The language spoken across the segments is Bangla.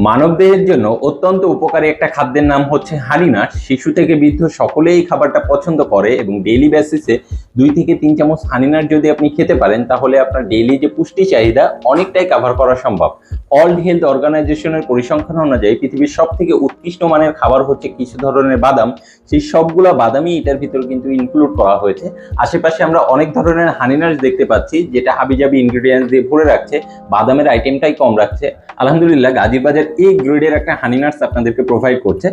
মানবদেহের জন্য অত্যন্ত উপকারী একটা খাদ্যের নাম হচ্ছে হানিনাট শিশু থেকে বৃদ্ধ সকলেই খাবারটা পছন্দ করে এবং ডেইলি বেসিসে দুই থেকে তিন চামচ হানিনাট যদি আপনি খেতে পারেন, তাহলে আপনার ডেইলি যে পুষ্টি চাহিদা অনেকটাই কভার করা সম্ভব। ওয়ার্ল্ড হেলথ অর্গানাইজেশনের পরিসংখ্যান অনুযায়ী পৃথিবীর সব থেকে উৎকৃষ্ট মানের খাবার হচ্ছে কিছু ধরনের বাদাম। সেই সবগুলা বাদামই এটার ভিতরে কিন্তু ইনক্লুড করা হয়েছে। আশেপাশে আমরা অনেক ধরনের হানিনাট দেখতে পাচ্ছি, যেটা হাবিজাবি ইনগ্রেডিয়েন্টস দিয়ে ভরে রাখছে, বাদামের আইটেমটাই কম রাখছে। আলহামদুলিল্লাহ গাজীর বাজার এই গ্রেডের একটা হানি নাটস আপনাদেরকে প্রোভাইড করছে।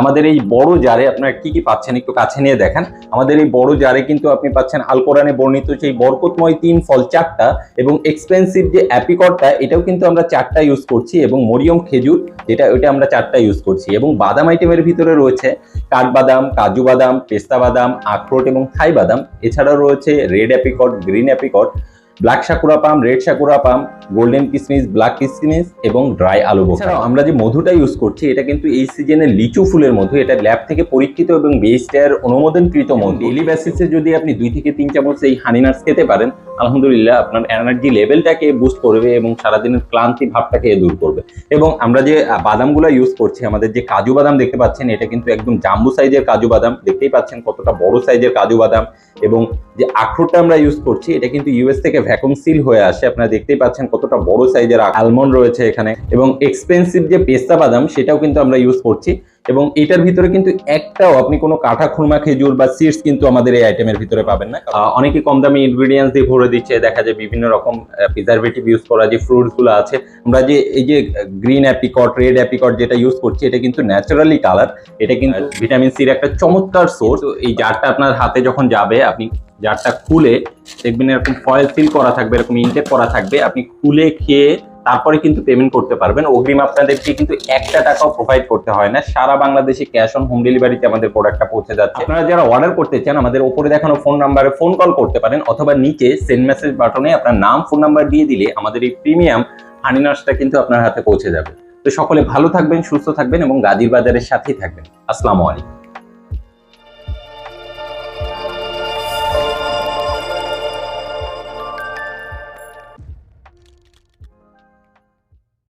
আমাদের এই বড় জারে আপনারা কি কি পাচ্ছেন একটু কাছে নিয়ে দেখেন। আমাদের এই বড় জারে কিন্তু আপনি পাচ্ছেন আল কোরআনে বর্ণিত সেই বরকতময় তিন ফল চারটা এবং এক্সপেন্সিভ যে অ্যাপিকটটা, এটাও কিন্তু আমরা চারটা ইউজ করছি এবং মরিয়ম খেজুর, যেটা, ওইটা আমরা চারটা ইউজ করছি এবং বাদাম আইটেমের ভিতরে রয়েছে কাঠবাদাম, কাজু বাদাম, পেস্তা বাদাম, আখরোট এবং থাই বাদাম। এছাড়াও রয়েছে red apricot green apricot black sakura plum red sakura plum golden কিসমিস ব্ল্যাক কিসমিস এবং ড্রাই আলু এছাড়াও আমরা যে মধুটা ইউজ করছি এটা কিন্তু এই সিজনের লিচু ফুলের মধু এটা ল্যাব থেকে পরীক্ষিত এবং বেস্টার অনুমোদনকৃত মধু। ডেইলি বেসিসে যদি আপনি দুই থেকে তিন চামচ এই হানি নাটস খেতে পারেন আলহামদুলিল্লাহ আপনার এনার্জি লেভেলটাকে বুস্ট করবে এবং সারাদিনের ক্লান্তি ভাবটাকে দূর করবে। এবং আমরা যে বাদামগুলো ইউজ করছি আমাদের যে কাজু বাদাম দেখতে পাচ্ছেন এটা কিন্তু একদম জাম্বু সাইজের কাজু বাদাম দেখতেই পাচ্ছেন কতটা বড় সাইজের কাজু বাদাম এবং যে আখরোটটা আমরা ইউজ করছি এটা কিন্তু ইউএস থেকে ভ্যাকুম সিল হয়ে আসে। আপনারা দেখতেই পাচ্ছেন কতটা বড় সাইজের আলমন্ড রয়েছে এখানে। এবং এক্সপেন্সিভ যে পেস্তা বাদাম সেটাও কিন্তু আমরা ইউজ করছি। এবং এটার ভিতরে কিন্তু একটাও আপনি কোনো কাঠা খুরমা খেজুর বা সিডস কিন্তু আমাদের এই আইটেমের ভিতরে পাবেন না। অনেকে কম দামি ইনগ্রেডিয়েন্টস দিয়ে ভরে দিচ্ছে। দেখা যায় বিভিন্ন রকম প্রিজারভেটিভ ইউজ করা যে ফ্রুটসগুলো আছে। আমরা যে এই যে গ্রিন অ্যাপিকট রেড অ্যাপিকট যেটা ইউজ করছি এটা কিন্তু ন্যাচারালি কালার এটা কিন্তু ভিটামিন সির একটা চমৎকার সোর্স এই জারটা আপনার হাতে যখন যাবে আপনি জারটা খুলে দেখবেন এরকম ফয়েল সিল করা থাকবে, এরকম ইনটেক করা থাকবে। আপনি খুলে খেয়ে তারপরে কিন্তু পেমেন্ট করতে পারবেন। অগ্রিম আপনাদেরকে কিন্তু একটা টাকাও প্রোভাইড করতে হয় না। সারা বাংলাদেশে ক্যাশ অন হোম ডেলিভারিতে আমাদের প্রোডাক্টটা পৌঁছে যাচ্ছে। আপনারা যারা অর্ডার করতে চান, আমাদের উপরে দেখানো ফোন নাম্বারে ফোন কল করতে পারেন, অথবা নিচে সেন্ড মেসেজ বাটনে আপনার নাম ফোন নাম্বার দিয়ে দিলে আমাদের এই প্রিমিয়াম হানি নার্সটা কিন্তু আপনার হাতে পৌঁছে যাবে। তো সকলে ভালো থাকবেন, সুস্থ থাকবেন এবং গাজীর বাজারের সাথেই থাকবেন। আসসালামু আলাইকুম।